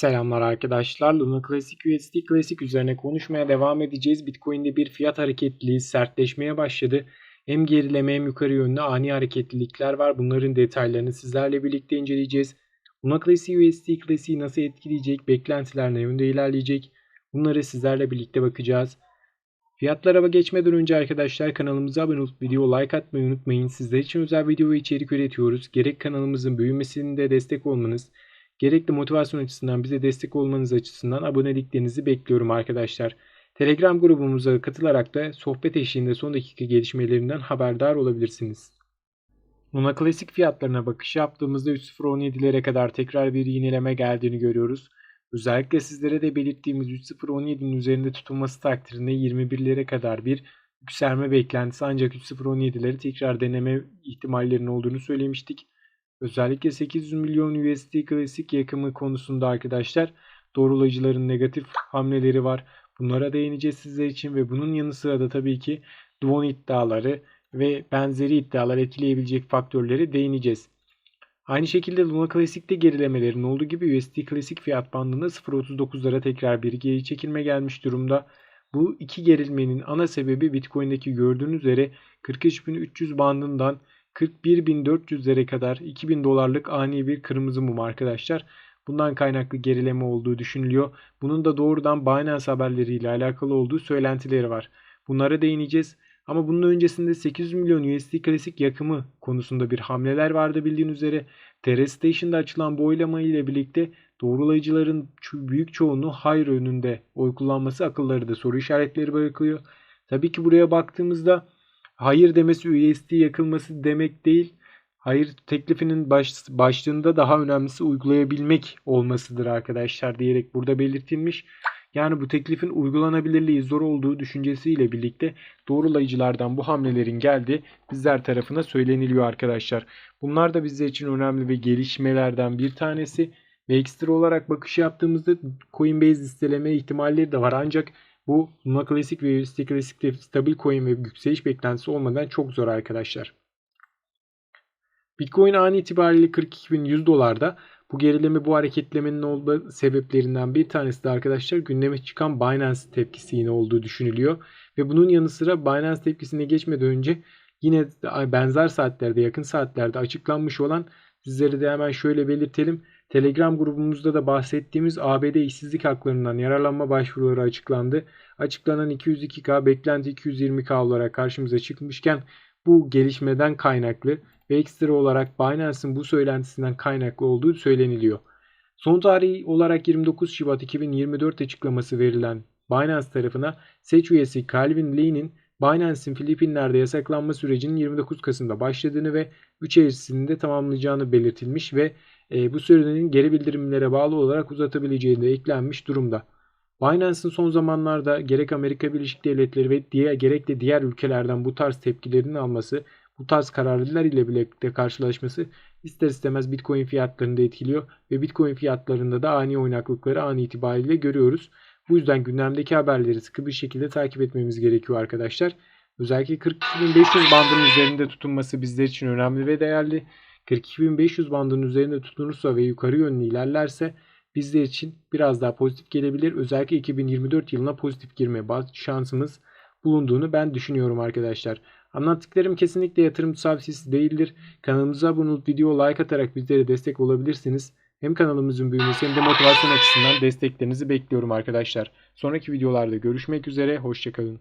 Selamlar arkadaşlar. Luna Classic USD Classic üzerine konuşmaya devam edeceğiz. Bitcoin'de bir fiyat hareketliliği sertleşmeye başladı. Hem gerileme hem yukarı yönlü ani hareketlilikler var. Bunların detaylarını sizlerle birlikte inceleyeceğiz. Luna Classic USD Classic'i nasıl etkileyecek, beklentiler ne yönde ilerleyecek? Bunları sizlerle birlikte bakacağız. Fiyatlara geçmeden önce arkadaşlar kanalımıza abone olup video like atmayı unutmayın. Sizler için özel video ve içerik üretiyoruz. Gerek kanalımızın büyümesinde destek olmanız, Gerekli motivasyon açısından bize destek olmanız açısından aboneliklerinizi bekliyorum arkadaşlar. Telegram grubumuza katılarak da sohbet eşliğinde son dakika gelişmelerinden haberdar olabilirsiniz. Luna klasik fiyatlarına bakış yaptığımızda 3.017'lere kadar tekrar bir yineleme geldiğini görüyoruz. Özellikle sizlere de belirttiğimiz 3.017'nin üzerinde tutulması takdirinde 21'lere kadar bir yükselme beklentisi ancak 3.017'leri tekrar deneme ihtimallerinin olduğunu söylemiştik. Özellikle 800 milyon USD klasik yakımı konusunda arkadaşlar doğrulayıcıların negatif hamleleri var. Bunlara değineceğiz sizler için ve bunun yanı sıra da tabii ki Duon iddiaları ve benzeri iddialar etkileyebilecek faktörleri değineceğiz. Aynı şekilde Luna Classic'te gerilemelerin olduğu gibi USD klasik fiyat bandında 0.39'lara tekrar bir geri çekilme gelmiş durumda. Bu iki gerilmenin ana sebebi Bitcoin'deki gördüğünüz üzere 43.300 bandından 41.400'lere kadar 2000 dolarlık ani bir kırmızı mum arkadaşlar. Bundan kaynaklı gerileme olduğu düşünülüyor. Bunun da doğrudan Binance haberleriyle alakalı olduğu söylentileri var. Bunlara değineceğiz. Ama bunun öncesinde 800 milyon USD klasik yakımı konusunda bir hamleler vardı bildiğin üzere. TR Station'da açılan bu oylama ile birlikte doğrulayıcıların büyük çoğunluğu hayır önünde oy kullanması akılları da soru işaretleri bırakıyor. Tabii ki buraya baktığımızda hayır demesi USD yakılması demek değil. Hayır teklifinin baş, başlığında daha önemlisi uygulayabilmek olmasıdır arkadaşlar diyerek burada belirtilmiş. Yani bu teklifin uygulanabilirliği zor olduğu düşüncesiyle birlikte doğrulayıcılardan bu hamlelerin geldiği bizler tarafına söyleniliyor arkadaşlar. Bunlar da bizler için önemli ve gelişmelerden bir tanesi. Ve ekstra olarak bakış yaptığımızda Coinbase listeleme ihtimalleri de var. Ancak bu Luna Classic ve USD Classic'te stabil coin ve yükseliş beklentisi olmadan çok zor arkadaşlar. Bitcoin an itibariyle 42.100 dolarda. Bu gerileme bu hareketlemenin olduğu sebeplerinden bir tanesi de arkadaşlar gündeme çıkan Binance tepkisi yine olduğu düşünülüyor. Ve bunun yanı sıra Binance tepkisine geçmeden önce yine benzer saatlerde yakın saatlerde açıklanmış olan sizlere de hemen şöyle belirtelim. Telegram grubumuzda da bahsettiğimiz ABD işsizlik haklarından yararlanma başvuruları açıklandı. Açıklanan 202K beklenti 220K olarak karşımıza çıkmışken bu gelişmeden kaynaklı ve ekstra olarak Binance'ın bu söylentisinden kaynaklı olduğu söyleniliyor. Son tarih olarak 29 Şubat 2024 açıklaması verilen Binance tarafına seç üyesi Calvin Lee'nin Binance'in Filipinler'de yasaklanma sürecinin 29 Kasım'da başladığını ve 3 eğrisinde tamamlayacağını belirtilmiş ve e, bu sürenin geri bildirimlere bağlı olarak uzatabileceği de eklenmiş durumda. Binance'ın son zamanlarda gerek Amerika Birleşik Devletleri ve diğer gerek de diğer ülkelerden bu tarz tepkilerini alması, bu tarz kararlar ile birlikte karşılaşması ister istemez Bitcoin fiyatlarını da etkiliyor ve Bitcoin fiyatlarında da ani oynaklıkları an itibariyle görüyoruz. Bu yüzden gündemdeki haberleri sıkı bir şekilde takip etmemiz gerekiyor arkadaşlar. Özellikle 42.500 bandının üzerinde tutunması bizler için önemli ve değerli. 42.500 bandının üzerinde tutunursa ve yukarı yönlü ilerlerse bizler için biraz daha pozitif gelebilir. Özellikle 2024 yılına pozitif girme şansımız bulunduğunu ben düşünüyorum arkadaşlar. Anlattıklarım kesinlikle yatırım tavsiyesi değildir. Kanalımıza abone olup video like atarak bizlere destek olabilirsiniz. Hem kanalımızın büyümesi hem de motivasyon açısından desteklerinizi bekliyorum arkadaşlar. Sonraki videolarda görüşmek üzere. Hoşçakalın.